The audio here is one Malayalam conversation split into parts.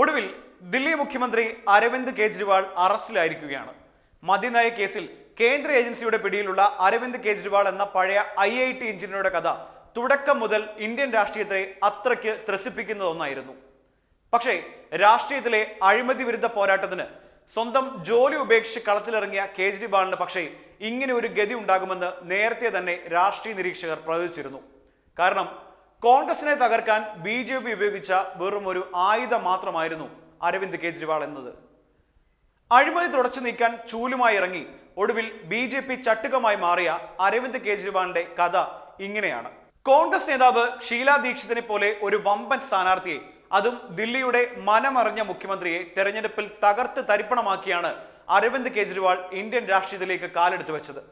ഒടുവിൽ ദില്ലി മുഖ്യമന്ത്രി അരവിന്ദ് കെജ്രിവാൾ അറസ്റ്റിലായിരിക്കുകയാണ്. മദ്യനയ കേസിൽ കേന്ദ്ര ഏജൻസിയുടെ പിടിയിലുള്ള അരവിന്ദ് കെജ്രിവാൾ എന്ന പഴയ ഐ ഐ ടി എഞ്ചിനീയറുടെ കഥ തുടക്കം മുതൽ ഇന്ത്യൻ രാഷ്ട്രീയത്തെ അത്രയ്ക്ക് ത്രസിപ്പിക്കുന്നതൊന്നായിരുന്നു. പക്ഷേ രാഷ്ട്രീയത്തിലെ അഴിമതി വിരുദ്ധ പോരാട്ടത്തിന് സ്വന്തം ജോലി ഉപേക്ഷിച്ച് കളത്തിലിറങ്ങിയ കേജ്രിവാളിന് പക്ഷേ ഇങ്ങനെ ഒരു ഗതി ഉണ്ടാകുമെന്ന് നേരത്തെ തന്നെ രാഷ്ട്രീയ നിരീക്ഷകർ പ്രവചിച്ചിരുന്നു. കാരണം കോൺഗ്രസിനെ തകർക്കാൻ ബി ജെ പി ഉപയോഗിച്ച വെറും ഒരു ആയുധം മാത്രമായിരുന്നു അരവിന്ദ് കെജ്രിവാൾ എന്നത്. അഴിമതി തുടച്ചു നീക്കാൻ ചൂലുമായി ഇറങ്ങി ഒടുവിൽ ബി ജെ പി ചട്ടുകമായി മാറിയ അരവിന്ദ് കെജ്രിവാളിന്റെ കഥ ഇങ്ങനെയാണ്. കോൺഗ്രസ് നേതാവ് ഷീല ദീക്ഷിതിനെ പോലെ ഒരു വമ്പൻ സ്ഥാനാർത്ഥിയെ അതും ദില്ലിയുടെ മനമറിഞ്ഞ മുഖ്യമന്ത്രിയെ തെരഞ്ഞെടുപ്പിൽ തകർത്ത് തരിപ്പണമാക്കിയാണ് അരവിന്ദ് കെജ്രിവാൾ ഇന്ത്യൻ രാഷ്ട്രീയത്തിലേക്ക് കാലെടുത്തു വെച്ചത്.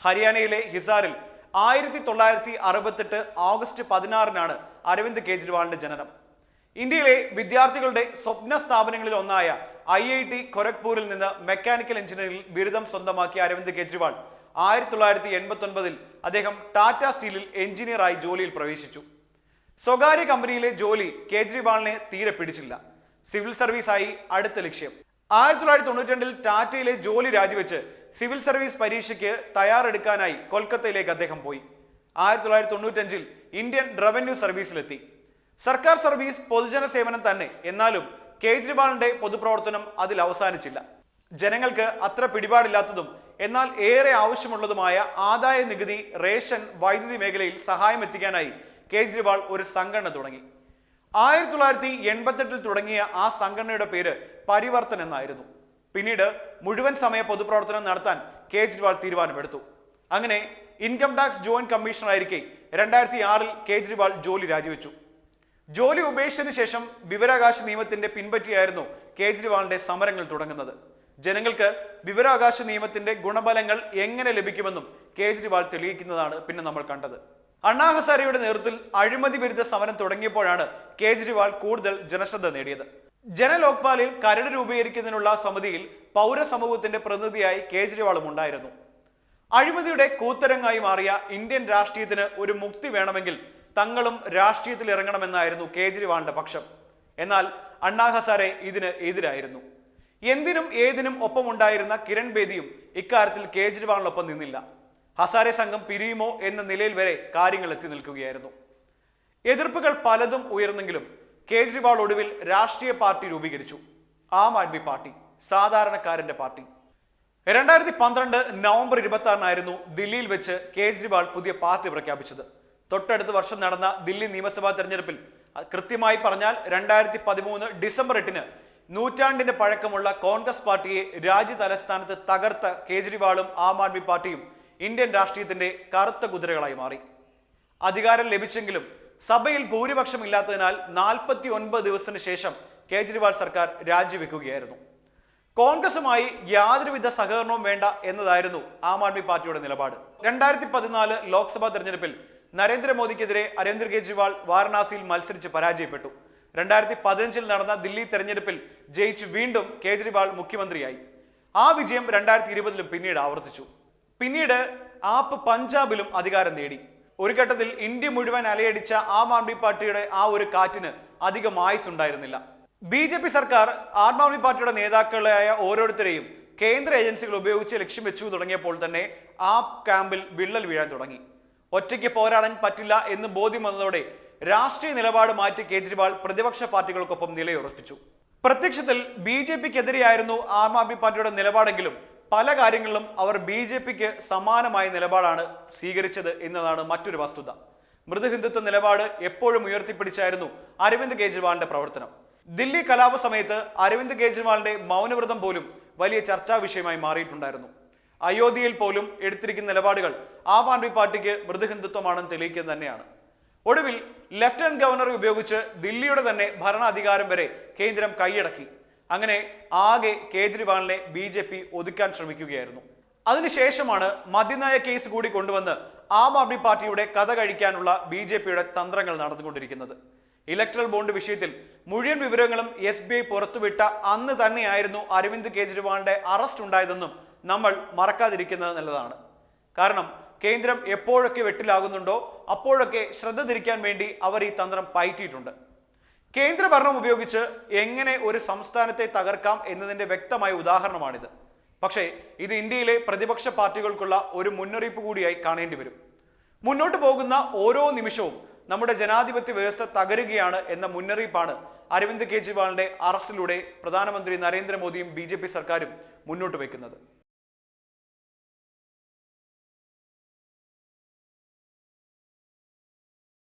ഹരിയാനയിലെ ഹിസാറിൽ ആയിരത്തി തൊള്ളായിരത്തി അറുപത്തെട്ട് ഓഗസ്റ്റ് പതിനാറിനാണ് അരവിന്ദ് കെജ്രിവാളിന്റെ ജനനം. ഇന്ത്യയിലെ വിദ്യാർത്ഥികളുടെ സ്വപ്ന സ്ഥാപനങ്ങളിൽ ഒന്നായ ഐ ഐ ടി ഖൊരഗ്പൂരിൽ നിന്ന് മെക്കാനിക്കൽ എഞ്ചിനീയറിംഗിൽ ബിരുദം സ്വന്തമാക്കിയ അരവിന്ദ് കെജ്രിവാൾ ആയിരത്തി തൊള്ളായിരത്തി എൺപത്തി ഒൻപതിൽ അദ്ദേഹം ടാറ്റ സ്റ്റീലിൽ എഞ്ചിനീയറായി ജോലിയിൽ പ്രവേശിച്ചു. സ്വകാര്യ കമ്പനിയിലെ ജോലി കേജ്രിവാളിനെ തീരെ പിടിച്ചില്ല. സിവിൽ സർവീസായി അടുത്ത ലക്ഷ്യം. ആയിരത്തി തൊള്ളായിരത്തി തൊണ്ണൂറ്റി രണ്ടിൽ ടാറ്റയിലെ ജോലി രാജിവെച്ച് സിവിൽ സർവീസ് പരീക്ഷയ്ക്ക് തയ്യാറെടുക്കാനായി കൊൽക്കത്തയിലേക്ക് അദ്ദേഹം പോയി. ആയിരത്തി തൊള്ളായിരത്തി തൊണ്ണൂറ്റഞ്ചിൽ ഇന്ത്യൻ റവന്യൂ സർവീസിലെത്തി. സർക്കാർ സർവീസ് പൊതുജന സേവനം തന്നെ. എന്നാലും കേജ്രിവാളിന്റെ പൊതുപ്രവർത്തനം അതിൽ അവസാനിച്ചില്ല. ജനങ്ങൾക്ക് അത്ര പിടിപാടില്ലാത്തതും എന്നാൽ ഏറെ ആവശ്യമുള്ളതുമായ ആദായ നികുതി റേഷൻ വൈദ്യുതി മേഖലയിൽ സഹായം എത്തിക്കാനായി കേജ്രിവാൾ ഒരു സംഘടന തുടങ്ങി. ആയിരത്തി തൊള്ളായിരത്തി എൺപത്തെട്ടിൽ തുടങ്ങിയ ആ സംഘടനയുടെ പേര് പരിവർത്തൻ എന്നായിരുന്നു. പിന്നീട് മുഴുവൻ സമയ പൊതുപ്രവർത്തനം നടത്താൻ കേജ്രിവാൾ തീരുമാനമെടുത്തു. അങ്ങനെ ഇൻകം ടാക്സ് ജോയിന്റ് കമ്മീഷണറായിരിക്കെ രണ്ടായിരത്തി ആറിൽ കേജ്രിവാൾ ജോലി രാജിവെച്ചു. ജോലി ഉപേക്ഷിച്ചതിന് ശേഷം വിവരാകാശ നിയമത്തിന്റെ പിൻപറ്റിയായിരുന്നു കേജ്രിവാളിന്റെ സമരങ്ങൾ തുടങ്ങുന്നത്. ജനങ്ങൾക്ക് വിവരാകാശ നിയമത്തിന്റെ ഗുണഫലങ്ങൾ എങ്ങനെ ലഭിക്കുമെന്നും കേജ്രിവാൾ തെളിയിക്കുന്നതാണ് പിന്നെ നമ്മൾ കണ്ടത്. അണ്ണാ ഹസാരെയുടെ നേതൃത്വത്തിൽ അഴിമതി വിരുദ്ധ സമരം തുടങ്ങിയപ്പോഴാണ് കേജ്രിവാൾ കൂടുതൽ ജനശ്രദ്ധ നേടിയത്. ജനലോക്പാലിൽ കരട് രൂപീകരിക്കുന്നതിനുള്ള സമിതിയിൽ പൗരസമൂഹത്തിന്റെ പ്രതിനിധിയായി കേജ്രിവാളും ഉണ്ടായിരുന്നു. അഴിമതിയുടെ കൂത്തരങ്ങായി മാറിയ ഇന്ത്യൻ രാഷ്ട്രീയത്തിന് ഒരു മുക്തി വേണമെങ്കിൽ തങ്ങളും രാഷ്ട്രീയത്തിൽ ഇറങ്ങണമെന്നായിരുന്നു കേജ്രിവാളിന്റെ പക്ഷം. എന്നാൽ അണ്ണാ ഹസാരെ ഇതിന് എതിരായിരുന്നു. എന്തിനും ഏതിനും ഒപ്പമുണ്ടായിരുന്ന കിരൺ ബേദിയും ഇക്കാര്യത്തിൽ കേജ്രിവാളിനൊപ്പം നിന്നില്ല. ഹസാരെ സംഘം പിരിയുമോ എന്ന നിലയിൽ വരെ കാര്യങ്ങൾ എത്തി നിൽക്കുകയായിരുന്നു. എതിർപ്പുകൾ പലതും ഉയർന്നെങ്കിലും കേജ്രിവാൾ ഒടുവിൽ രാഷ്ട്രീയ പാർട്ടി രൂപീകരിച്ചു. ആം ആദ്മി പാർട്ടി സാധാരണക്കാരന്റെ പാർട്ടി. രണ്ടായിരത്തി പന്ത്രണ്ട് നവംബർ ഇരുപത്തി ആറിനായിരുന്നു ദില്ലിയിൽ വെച്ച് കേജ്രിവാൾ പുതിയ പാർട്ടി പ്രഖ്യാപിച്ചത്. തൊട്ടടുത്ത വർഷം നടന്ന ദില്ലി നിയമസഭാ തെരഞ്ഞെടുപ്പിൽ കൃത്യമായി പറഞ്ഞാൽ രണ്ടായിരത്തി പതിമൂന്ന് ഡിസംബർ എട്ടിന് നൂറ്റാണ്ടിന്റെ പഴക്കമുള്ള കോൺഗ്രസ് പാർട്ടിയെ രാജ്യ തലസ്ഥാനത്ത് തകർത്ത കേജ്രിവാളും ആം ആദ്മി പാർട്ടിയും ഇന്ത്യൻ രാഷ്ട്രീയത്തിന്റെ കറുത്ത കുതിരകളായി മാറി. അധികാരം ലഭിച്ചെങ്കിലും സഭയിൽ ഭൂരിപക്ഷമില്ലാത്തതിനാൽ നാൽപ്പത്തി ഒൻപത് ദിവസത്തിന് ശേഷം കേജ്രിവാൾ സർക്കാർ രാജിവെക്കുകയായിരുന്നു. കോൺഗ്രസുമായി യാതൊരുവിധ സഹകരണവും വേണ്ട എന്നതായിരുന്നു ആം ആദ്മി പാർട്ടിയുടെ നിലപാട്. രണ്ടായിരത്തി പതിനാല് ലോക്സഭാ തെരഞ്ഞെടുപ്പിൽ നരേന്ദ്രമോദിക്കെതിരെ അരവിന്ദ് കെജ്രിവാൾ വാരണാസിയിൽ മത്സരിച്ച് പരാജയപ്പെട്ടു. രണ്ടായിരത്തി പതിനഞ്ചിൽ നടന്ന ദില്ലി തെരഞ്ഞെടുപ്പിൽ ജയിച്ച് വീണ്ടും കേജ്രിവാൾ മുഖ്യമന്ത്രിയായി. ആ വിജയം രണ്ടായിരത്തി ഇരുപതിലും പിന്നീട് ആവർത്തിച്ചു. പിന്നീട് ആപ്പ് പഞ്ചാബിലും അധികാരം നേടി. ഒരു ഘട്ടത്തിൽ ഇന്ത്യ മുഴുവൻ അലയടിച്ച ആം ആദ്മി പാർട്ടിയുടെ ആ ഒരു കാറ്റിന് അധികം ആയുസ് ഉണ്ടായിരുന്നില്ല. ബി ജെ പി സർക്കാർ ആം ആദ്മി പാർട്ടിയുടെ നേതാക്കളായ ഓരോരുത്തരെയും കേന്ദ്ര ഏജൻസികൾ ഉപയോഗിച്ച് ലക്ഷ്യം വെച്ചു തുടങ്ങിയപ്പോൾ തന്നെ ആ ക്യാമ്പിൽ വിള്ളൽ വീഴാൻ തുടങ്ങി. ഒറ്റയ്ക്ക് പോരാടാൻ പറ്റില്ല എന്ന് ബോധ്യം വന്നതോടെ രാഷ്ട്രീയ നിലപാട് മാറ്റി കേജ്രിവാൾ പ്രതിപക്ഷ പാർട്ടികൾക്കൊപ്പം നിലയുറപ്പിച്ചു. പ്രത്യക്ഷത്തിൽ ബി ജെ പിക്കെതിരെയായിരുന്നു ആം ആദ്മി പാർട്ടിയുടെ നിലപാടെങ്കിലും പല കാര്യങ്ങളിലും അവർ ബി ജെ പിക്ക് സമാനമായ നിലപാടാണ് സ്വീകരിച്ചത് എന്നതാണ് മറ്റൊരു വസ്തുത. മൃദുഹിന്ദുത്വ നിലപാട് എപ്പോഴും ഉയർത്തിപ്പിടിച്ചായിരുന്നു അരവിന്ദ് കെജ്രിവാളിന്റെ പ്രവർത്തനം. ദില്ലി കലാപ സമയത്ത് അരവിന്ദ് കെജ്രിവാളിന്റെ മൗനവ്രതം പോലും വലിയ ചർച്ചാ വിഷയമായി മാറിയിട്ടുണ്ടായിരുന്നു. അയോധ്യയിൽ പോലും എടുത്തിരിക്കുന്ന നിലപാടുകൾ ആം ആദ്മി പാർട്ടിക്ക് മൃദുഹിന്ദുത്വമാണെന്ന് തെളിയിക്കുക തന്നെയാണ്. ഒടുവിൽ ലഫ്റ്റനന്റ് ഗവർണറെ ഉപയോഗിച്ച് ദില്ലിയുടെ തന്നെ ഭരണാധികാരം വരെ കേന്ദ്രം കൈയടക്കി. അങ്ങനെ ആകെ കേജ്രിവാളിനെ ബി ജെ പി ഒതുക്കാൻ ശ്രമിക്കുകയായിരുന്നു. അതിനുശേഷമാണ് മദ്യനയ കേസ് കൂടി കൊണ്ടുവന്ന് ആം ആദ്മി പാർട്ടിയുടെ കഥ കഴിക്കാനുള്ള ബി ജെ പിയുടെ തന്ത്രങ്ങൾ നടന്നുകൊണ്ടിരിക്കുന്നത്. ഇലക്ട്രൽ ബോണ്ട് വിഷയത്തിൽ മുഴുവൻ വിവരങ്ങളും എസ് ബി ഐ പുറത്തുവിട്ട അന്ന് തന്നെയായിരുന്നു അരവിന്ദ് കേജ്രിവാളിന്റെ അറസ്റ്റ് ഉണ്ടായതെന്നും നമ്മൾ മറക്കാതിരിക്കുന്നത് നല്ലതാണ്. കാരണം കേന്ദ്രം എപ്പോഴൊക്കെ വെട്ടിലാകുന്നുണ്ടോ അപ്പോഴൊക്കെ ശ്രദ്ധ തിരിക്കാൻ വേണ്ടി അവർ ഈ തന്ത്രം പയറ്റിയിട്ടുണ്ട്. കേന്ദ്ര ഭരണം ഉപയോഗിച്ച് എങ്ങനെ ഒരു സംസ്ഥാനത്തെ തകർക്കാം എന്നതിന്റെ വ്യക്തമായ ഉദാഹരണമാണിത്. പക്ഷേ ഇത് ഇന്ത്യയിലെ പ്രതിപക്ഷ പാർട്ടികൾക്കുള്ള ഒരു മുന്നറിയിപ്പ് കൂടിയായി കാണേണ്ടി വരും. മുന്നോട്ട് പോകുന്ന ഓരോ നിമിഷവും നമ്മുടെ ജനാധിപത്യ വ്യവസ്ഥ തകരുകയാണ് എന്ന മുന്നറിയിപ്പാണ് അരവിന്ദ് കെജ്രിവാളിന്റെ അറസ്റ്റിലൂടെ പ്രധാനമന്ത്രി നരേന്ദ്രമോദിയും ബി സർക്കാരും മുന്നോട്ട് വയ്ക്കുന്നത്.